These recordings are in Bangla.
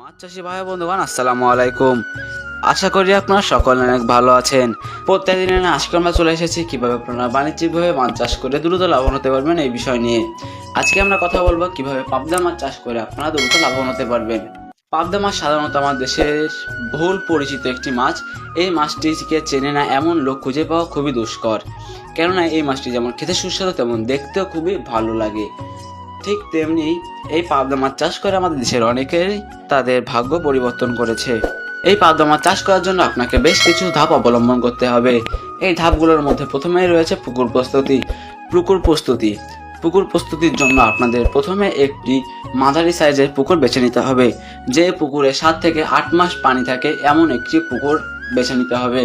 মাছ চাষি ভাই বন্ধুগণ, আসসালামু আলাইকুম। আশা করি আপনারা সকলে অনেক ভালো আছেন। প্রত্যেকদিনের আজকে আমরা চলে এসেছি কীভাবে আপনারা বাণিজ্যিকভাবে মাছ চাষ করে দ্রুত লাভবান হতে পারবেন এই বিষয় নিয়ে। আজকে আমরা কথা বলব কীভাবে পাবদা মাছ চাষ করে আপনারা দ্রুত লাভবান হতে পারবেন। পাবদা মাছ সাধারণত আমার দেশের বহুল পরিচিত একটি মাছ। এই মাছটিকে চেনে না এমন লোক খুঁজে পাওয়া খুবই দুষ্কর। কেননা এই মাছটি যেমন খেতে সুস্বাদু, তেমন দেখতেও খুবই ভালো লাগে। ঠিক তেমনি এই পাবদা মাছ চাষ করে আমাদের দেশের অনেকেই তাদের ভাগ্য পরিবর্তন করেছে। এই পাবদা মাছ চাষ করার জন্য আপনাকে বেশ কিছু ধাপ অবলম্বন করতে হবে। এই ধাপগুলোর মধ্যে প্রথমেই রয়েছে পুকুর প্রস্তুতি। পুকুর প্রস্তুতি। পুকুর প্রস্তুতির জন্য আপনাদের প্রথমে একটি মাঝারি সাইজের পুকুর বেছে নিতে হবে। যে পুকুরে সাত থেকে আট মাস পানি থাকে, এমন একটি পুকুর বেছে নিতে হবে।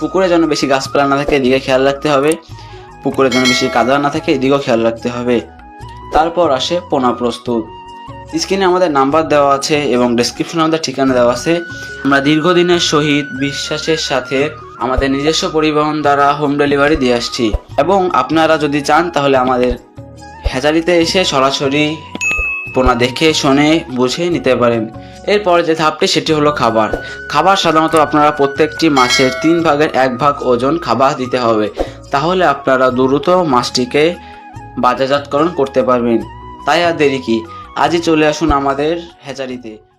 পুকুরে যেন বেশি গাছপালা না থাকে, এদিকে খেয়াল রাখতে হবে। পুকুরে যেন বেশি কাদা না থাকে, এদিকেও খেয়াল রাখতে হবে। তারপর আসে পোনা প্রস্তুত। স্ক্রিনে আমাদের নাম্বার দেওয়া আছে এবং ডেসক্রিপশনে আমাদের ঠিকানা দেওয়া আছে। আমরা দীর্ঘদিনের সহিত বিশ্বাসের সাথে আমাদের নিজস্ব পরিবহন দ্বারা হোম ডেলিভারি দিয়ে আসছি। এবং আপনারা যদি চান তাহলে আমাদের হ্যাচারিতে এসে সরাসরি পোনা দেখে, শুনে, বুঝে নিতে পারেন। এরপর যে ধাপটি সেটি হলো খাবার। খাবার সাধারণত আপনারা প্রত্যেকটি মাছের তিন ভাগের এক ভাগ ওজন খাবার দিতে হবে। তাহলে আপনারা দ্রুত মাছটিকে বাজারজাতকরণ করতে পারবেন। তাই আর দেরি কি? আজই চলে আসুন আমাদের হ্যাচারিতে।